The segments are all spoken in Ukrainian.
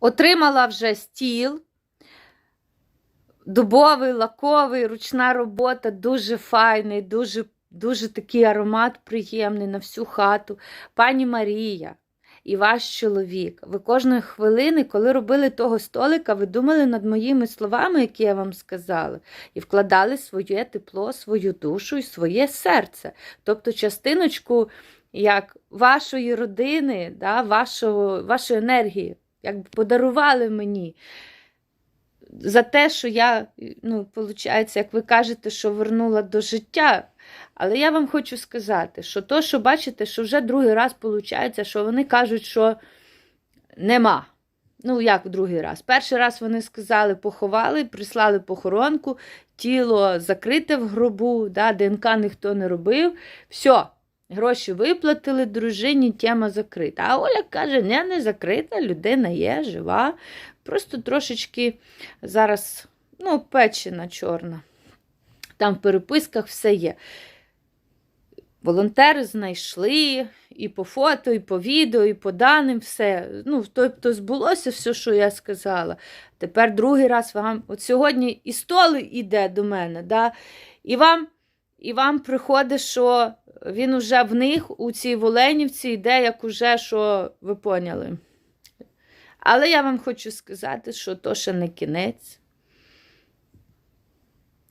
Отримала вже стіл. Дубовий, лаковий, ручна робота, дуже файний, дуже, дуже такий аромат приємний на всю хату. Пані Марія і ваш чоловік. Ви кожної хвилини, коли робили того столика, ви думали над моїми словами, які я вам сказала, і вкладали своє тепло, свою душу і своє серце. Тобто частиночку як вашої родини, да, вашого, вашої енергії, якби подарували мені за те, що я, ну, виходить, як ви кажете, що вернула до життя. Але я вам хочу сказати, що то, що бачите, що вже другий раз виходить, що вони кажуть, що нема. Ну, як другий раз? Перший раз вони сказали, поховали, прислали похоронку, тіло закрите в гробу, да, ДНК ніхто не робив. Все, гроші виплатили дружині, тема закрита. А Оля каже, не, не закрита, людина є, жива. Просто трошечки зараз ну, печена чорна. Там в переписках все є. Волонтери знайшли і по фото, і по відео, і по даним все. Ну, тобто збулося все, що я сказала. Тепер другий раз вам, от сьогодні і столи йде до мене, да? і вам і вам приходить, що він уже в них у цій Воленівці йде, як уже, що ви поняли. Але я вам хочу сказати, що то ще не кінець.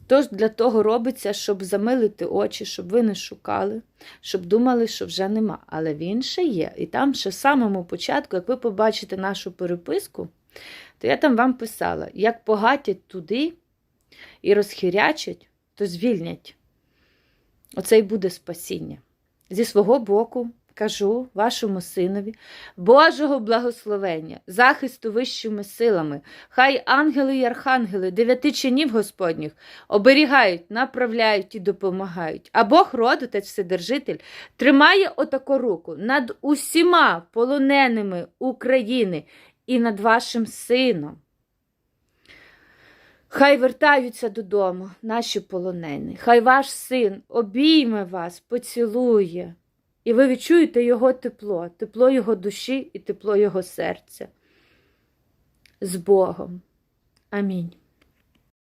Тож для того робиться, щоб замилити очі, щоб ви не шукали, щоб думали, що вже нема. Але він ще є. І там ще в самому початку, як ви побачите нашу переписку, то я там вам писала: як погатять туди і розхирячать, то звільнять. Оце й буде спасіння. Зі свого боку, кажу вашому синові, Божого благословення, захисту вищими силами, хай ангели й архангели, дев'яти чинів Господніх оберігають, направляють і допомагають. А Бог, родотець, Вседержитель, тримає отаку руку над усіма полоненими України і над вашим сином. Хай вертаються додому, наші полонені. Хай ваш син обійме вас, поцілує, і ви відчуєте його тепло, тепло його душі і тепло його серця. З Богом. Амінь.